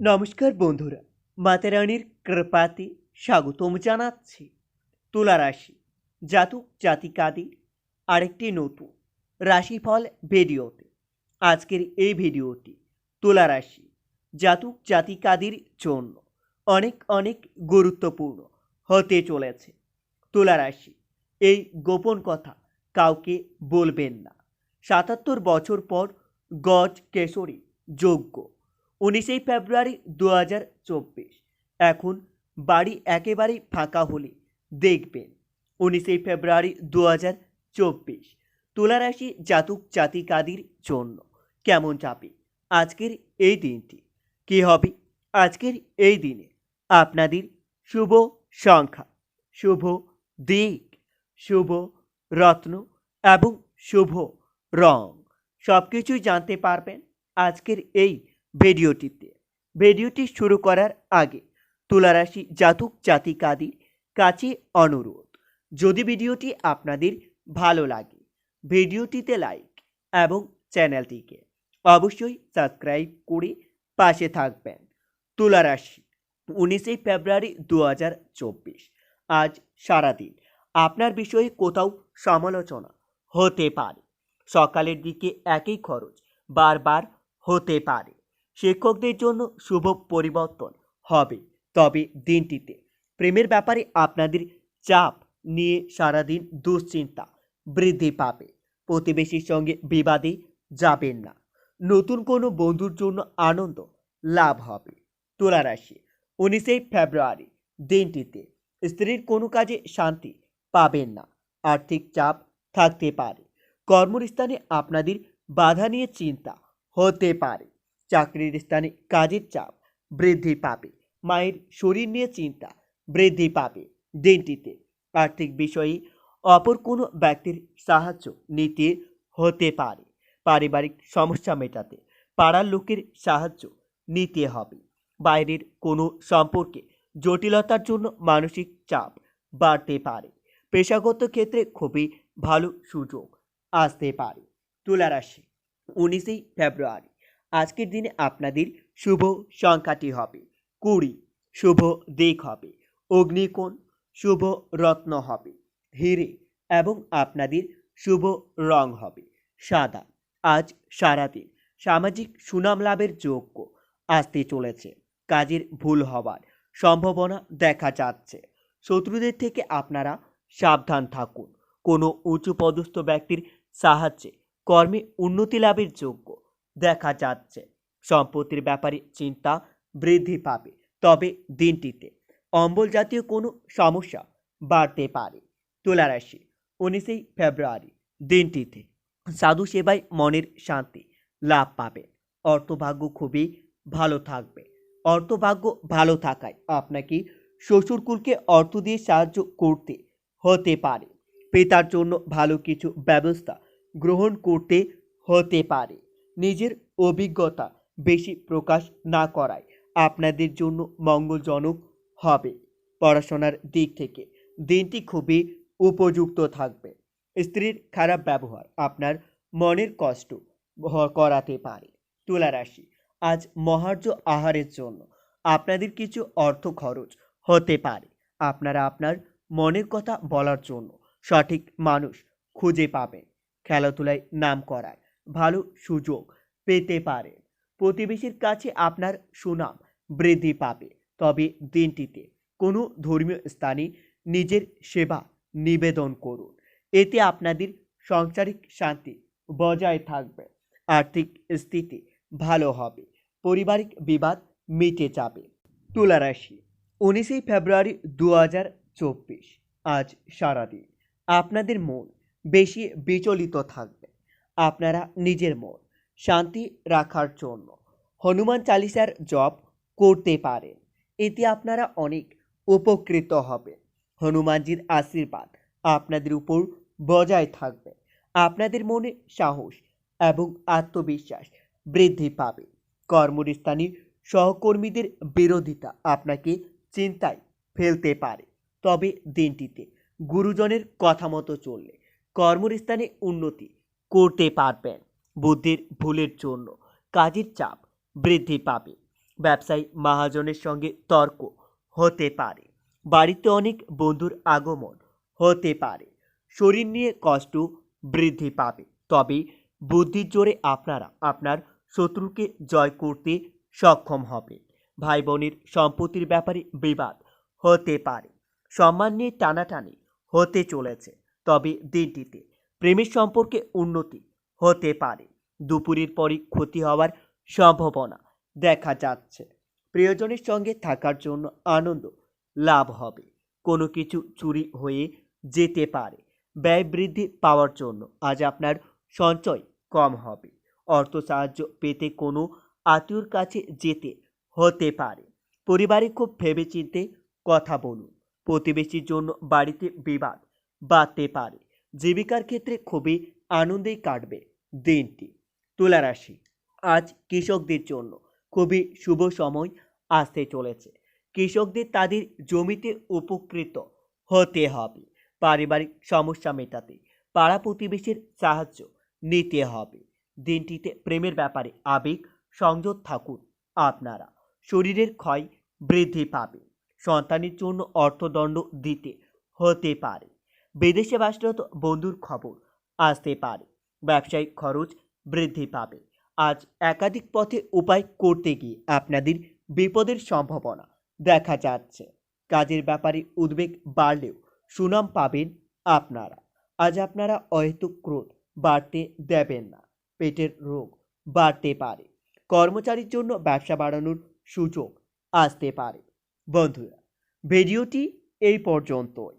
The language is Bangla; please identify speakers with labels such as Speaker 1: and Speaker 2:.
Speaker 1: নমস্কার বন্ধুরা মাতারানির কৃপাতে স্বাগতম জানাচ্ছি তুলা রাশি জাতক জাতিকাদের আরেকটি নতুন রাশিফল ভিডিওতে। আজকের এই ভিডিওটি তুলা রাশি জাতক জাতিকাদের জন্য অনেক অনেক গুরুত্বপূর্ণ হতে চলেছে। তুলা রাশি, এই গোপন কথা কাউকে বলবেন না। সাতাত্তর বছর পর গজ কেশরী যোগ্য উনিশে ফেব্রুয়ারি দু হাজার চব্বিশ। এখন বাড়ি একেবারেই ফাঁকা হলে দেখবেন, উনিশে ফেব্রুয়ারি দু হাজার চব্বিশ। তুলারাশি জাতক জাতিকাদের জন্য কেমন যাবে আজকের এই দিনটি? কী হবে আজকের এই দিনে? আপনাদের শুভ সংখ্যা, শুভ দিক, শুভ রত্ন এবং শুভ রং। সব কিছুই জানতে পারবেন আজকের এই ভিডিওটিতে ভিডিওটি শুরু করার আগে তুলারাশি জাতক জাতিকাদের কাছে অনুরোধ, যদি ভিডিওটি আপনাদের ভালো লাগে, ভিডিওটিতে লাইক এবং চ্যানেলটিকে অবশ্যই সাবস্ক্রাইব করে পাশে থাকবেন। তুলারাশি, উনিশে ফেব্রুয়ারি দু হাজার চব্বিশ, আজ সারাদিন আপনার বিষয়ে কোথাও সমালোচনা হতে পারে। সকালের দিকে একই খরচ বারবার হতে পারে। শিক্ষকদের জন্য শুভ পরিবর্তন হবে। তবে দিনটিতে প্রেমের ব্যাপারে আপনাদের চাপ নিয়ে সারাদিন দুশ্চিন্তা বৃদ্ধি পাবে। প্রতিবেশীর সঙ্গে বিবাদে যাবেন না। নতুন কোনো বন্ধুর জন্য আনন্দ লাভ হবে। তুলা রাশি উনিশে ফেব্রুয়ারি, দিনটিতে স্ত্রীর কোনো কাজে শান্তি পাবেন না। আর্থিক চাপ থাকতে পারে। কর্মস্থানে আপনাদের বাধা নিয়ে চিন্তা হতে পারে। চাকরির স্থানে কাজের চাপ বৃদ্ধি পাবে। মায়ের শরীর নিয়ে চিন্তা বৃদ্ধি পাবে। দিনটিতে আর্থিক বিষয়ে অপর কোনো ব্যক্তির সাহায্য নিতে হতে পারে। পারিবারিক সমস্যা মেটাতে পাড়ার লোকের সাহায্য নিতে হবে। বাইরের কোনো সম্পর্কে জটিলতার জন্য মানসিক চাপ বাড়তে পারে। পেশাগত ক্ষেত্রে খুবই ভালো সুযোগ আসতে পারে। তুলা রাশি উনিশেই ফেব্রুয়ারি। আজকের দিনে আপনাদের শুভ সংখ্যাটি হবে কুড়ি, শুভ দিক হবে, অগ্নিকোণ, শুভ রত্ন হবে, হিরে এবং আপনাদের শুভ রং হবে, সাদা। আজ সারাদিন সামাজিক সুনাম লাভের যোগ্য আসতে চলেছে, কাজের ভুল হওয়ার সম্ভাবনা দেখা যাচ্ছে। শত্রুদের থেকে আপনারা সাবধান থাকুন। কোনো উঁচু পদস্থ ব্যক্তির সাহায্যে কর্মে উন্নতি লাভের যোগ্য দেখা যাচ্ছে। সম্পত্তির ব্যাপারে চিন্তা বৃদ্ধি পাবে। তবে দিনটিতে অম্বল জাতীয় কোনো সমস্যা বাড়তে পারে। তুলারাশি উনিশেই ফেব্রুয়ারি, দিনটিতে সাধু সেবায় মনের শান্তি লাভ পাবে। অর্থভাগ্য খুবই ভালো থাকবে। অর্থভাগ্য ভালো থাকায় আপনাকে শ্বশুরকুলকে অর্থ দিয়ে সাহায্য করতে হতে পারে। পিতার জন্য ভালো কিছু ব্যবস্থা গ্রহণ করতে হতে পারে। নিজের অভিজ্ঞতা বেশি প্রকাশ না করায়। আপনাদের জন্য মঙ্গলজনক হবে পড়াশোনার দিক থেকে। দিনটি খুবই উপযুক্ত থাকবে। স্ত্রীর খারাপ ব্যবহার আপনার মনের কষ্ট করাতে পারে। তুলা রাশি আজ মহার্য আহারের জন্য। আপনাদের কিছু অর্থ খরচ হতে পারে। আপনারা আপনার মনের কথা বলার জন্য সঠিক মানুষ খুঁজে পাবেন। খেলাধুলায় নাম করার ভালো সুযোগ পেতে পারেন প্রতিবেশীর কাছে আপনার সুনাম বৃদ্ধি পাবে। তবে দিনটিতে কোনো ধর্মীয় স্থানে নিজের সেবা নিবেদন করুন। এতে আপনাদের সাংসারিক শান্তি বজায় থাকবে। আর্থিক স্থিতি ভালো হবে। পারিবারিক বিবাদ মিটে যাবে। তুলা রাশি উনিশে ফেব্রুয়ারি দু হাজার চব্বিশ। আজ সারাদিন। আপনাদের মন বেশি বিচলিত থাকবে। আপনারা নিজের মন শান্তি রাখার জন্য। হনুমান চালিসার জপ করতে পারেন। এতে আপনারা অনেক উপকৃত হবেন। হনুমানজির আশীর্বাদ আপনাদের উপর বজায় থাকবে। আপনাদের মনে সাহস এবং আত্মবিশ্বাস বৃদ্ধি পাবে। কর্মস্থানে সহকর্মীদের বিরোধিতা আপনাকে চিন্তায় ফেলতে পারে। তবে দিনটিতে গুরুজনের কথা মতো চললে কর্মস্থানে উন্নতি করতে পারবেন। বুদ্ধির ভুলের জন্য কাজের চাপ বৃদ্ধি পাবে। ব্যবসায়ী মহাজনের সঙ্গে তর্ক হতে পারে। বাড়িতে অনেক বন্ধুর আগমন হতে পারে। শরীর নিয়ে কষ্ট বৃদ্ধি পাবে। তবে বুদ্ধির জোরে আপনারা আপনার শত্রুকে জয় করতে সক্ষম হবে ভাই বোনের সম্পত্তির ব্যাপারে বিবাদ হতে পারে। সম্মান নিয়ে টানাটানি হতে চলেছে। তবে দিনটিতে প্রেমের সম্পর্কে উন্নতি হতে পারে। দুপুরের পরই ক্ষতি হওয়ার সম্ভাবনা দেখা যাচ্ছে। প্রিয়জনের সঙ্গে থাকার জন্য আনন্দ লাভ হবে। কোনো কিছু চুরি হয়ে যেতে পারে। ব্যয় বৃদ্ধি পাওয়ার জন্য আজ আপনার সঞ্চয় কম হবে। অর্থ সাহায্য পেতে কোনো আত্মীয়র কাছে যেতে হতে পারে। পরিবারে খুব ভেবেচিন্তে কথা বলুন। প্রতিবেশীর জন্য বাড়িতে বিবাদ বাড়তে পারে। জীবিকার ক্ষেত্রে খুবই আনন্দেই কাটবে দিনটি। তুলা রাশি আজ কৃষকদের জন্য খুবই শুভ সময় আসতে চলেছে। কৃষকদের তাদের জমিতে উপকৃত হতে হবে। পারিবারিক সমস্যা মেটাতে পাড়া প্রতিবেশীর সাহায্য নিতে হবে। দিনটিতে প্রেমের ব্যাপারে আবেগ, সংযত থাকুন আপনারা। শরীরের ক্ষয় বৃদ্ধি পাবে। সন্তানের জন্য অর্থদণ্ড দিতে হতে পারে। বিদেশে বাসরত বন্ধুর খবর। আসতে পারে, ব্যবসায়িক খরচ বৃদ্ধি পাবে। আজ একাধিক পথে উপায় করতে গিয়ে আপনাদের বিপদের সম্ভাবনা দেখা যাচ্ছে। কাজের ব্যাপারে উদ্বেগ বাড়লেও সুনাম পাবেন আপনারা। আজ আপনারা অহেতুক ক্রোধ বাড়তে দেবেন না, পেটের রোগ বাড়তে পারে। কর্মচারীর জন্য ব্যবসা বাড়ানোর সুযোগ আসতে পারে। বন্ধুরা, ভিডিওটি এই পর্যন্তই।